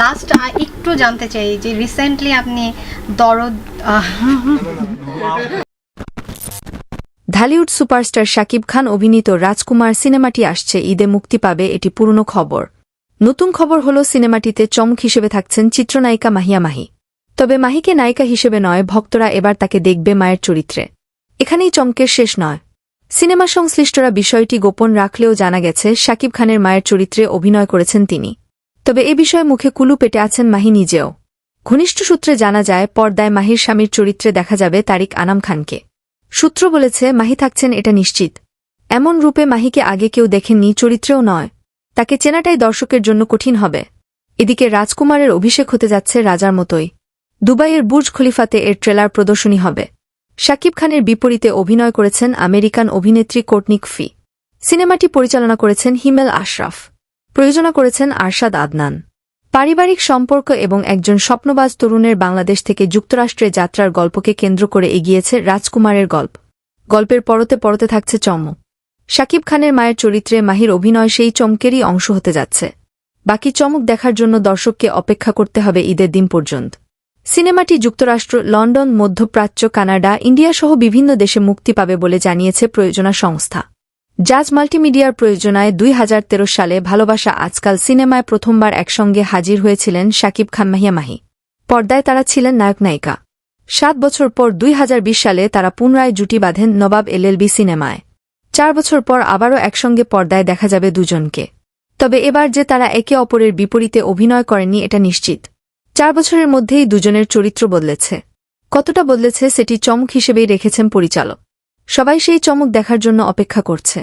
Last একটু জানতে চাই যে রিসেন্টলি আপনি দরদ ঢালিউড সুপারস্টার শাকিব খান অভিনীত রাজকুমার সিনেমাটি আসছে, ঈদে মুক্তি পাবে এটি পুরনো খবর। নতুন খবর হল সিনেমাটিতে চমক হিসেবে থাকছেন চিত্রনায়িকা মাহিয়া মাহি। তবে মাহিকে নায়িকা হিসেবে নয়, ভক্তরা এবার তাকে দেখবে মায়ের চরিত্রে। এখানেই চমকের শেষ নয়। সিনেমা সংশ্লিষ্টরা বিষয়টি গোপন রাখলেও জানা গেছে, শাকিব খানের মায়ের চরিত্রে অভিনয় করেছেন তিনি। তবে এ বিষয়ে মুখে কুলু পেটে আছেন মাহি নিজেও। ঘনিষ্ঠ সূত্রে জানা যায়, পর্দায় মাহির স্বামীর চরিত্রে দেখা যাবে তারিক আনাম খানকে। সূত্র বলেছে, মাহি থাকছেন এটা নিশ্চিত। এমন রূপে মাহিকে আগে কেউ দেখেননি, চরিত্রেও নয়। তাকে চেনাটাই দর্শকের জন্য কঠিন হবে। এদিকে রাজকুমারের অভিষেক হতে যাচ্ছে রাজার মতোই। দুবাইয়ের বুর্জ খলিফাতে এর ট্রেলার প্রদর্শনী হবে। শাকিব খানের বিপরীতে অভিনয় করেছেন আমেরিকান অভিনেত্রী কোর্টনিক ফি। সিনেমাটি পরিচালনা করেছেন হিমেল আশরাফ। প্রয়োজনা করেছেন আরশাদ আদনান। পারিবারিক সম্পর্ক এবং একজন স্বপ্নবাজ তরুণের বাংলাদেশ থেকে যুক্তরাষ্ট্রে যাত্রার গল্পকে কেন্দ্র করে এগিয়েছে রাজকুমারের গল্প। গল্পের পরতে পরতে থাকছে চমক। শাকিব খানের মায়ের চরিত্রে মাহির অভিনয় সেই চমকেরই অংশ হতে যাচ্ছে। বাকি চমক দেখার জন্য দর্শককে অপেক্ষা করতে হবে ঈদের দিন পর্যন্ত। সিনেমাটি যুক্তরাষ্ট্র, লন্ডন, মধ্যপ্রাচ্য, কানাডা ইন্ডিয়াসহ বিভিন্ন দেশে মুক্তি পাবে বলে জানিয়েছে প্রয়োজনা সংস্থা। জাজ মাল্টিমিডিয়ার প্রয়োজনায় দুই হাজার তেরো সালে ভালোবাসা আজকাল সিনেমায় প্রথমবার একসঙ্গে হাজির হয়েছিলেন শাকিব খান, মাহিয়া মাহি। পর্দায় তারা ছিলেন নায়ক, নায়িকা। সাত বছর পর দুই হাজার বিশ সালে তারা পুনরায় জুটি বাঁধেন নবাব এলএলবি সিনেমায়। চার বছর পর আবারও একসঙ্গে পর্দায় দেখা যাবে দুজনকে। তবে এবার যে তারা একে অপরের বিপরীতে অভিনয় করেননি, এটা নিশ্চিত। চার বছরের মধ্যেই দুজনের চরিত্র বদলেছে। কতটা বদলেছে সেটি চমক হিসেবেই রেখেছেন পরিচালক। সবাই সেই চমক দেখার জন্য অপেক্ষা করছে।